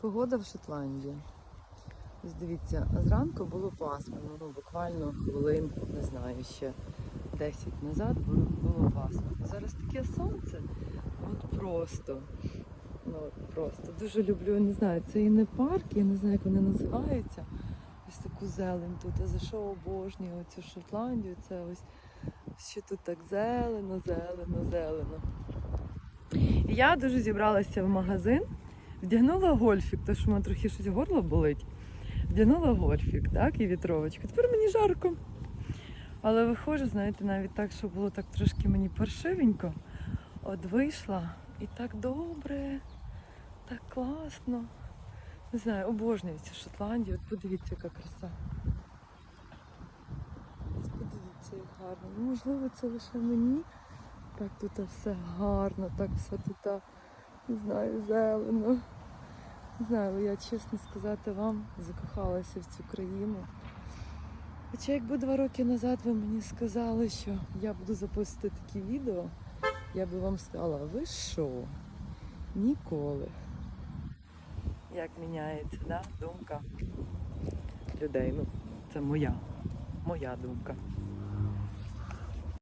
Погода в Шотландії. Ось дивіться, зранку було пасмурно, ну буквально хвилин, не знаю, ще 10 назад було, було пасмурно. Зараз таке сонце, от просто. Ну, просто. Дуже люблю, не знаю, це і не парк, я не знаю, як вони називаються. Ось таку зелень тут. А за що обожнюю оцю Шотландію? Це ось що тут так зелено, зелено, зелено. Я дуже зібралася в магазин, вдягнула гольфік, тому що в мене трохи щось горло болить. Вдягнула гольфік, так, і вітровочку. Тепер мені жарко. Але виходжу, знаєте, навіть так, що було так трошки мені паршивенько. От вийшла і так добре, так класно. Не знаю, обожнюю цю Шотландію. От подивіться, яка краса. Ось Подивіться, як гарно. Ну, можливо, це лише мені. Так тут все гарно, так все тут, не знаю, зелено. Не знаю, я чесно сказати вам, закохалася в цю країну. Хоча якби два роки назад ви мені сказали, що я буду записувати такі відео, я би вам сказала, ви що? Ніколи. Як міняється, да? думка людей. Ну, це моя, моя думка.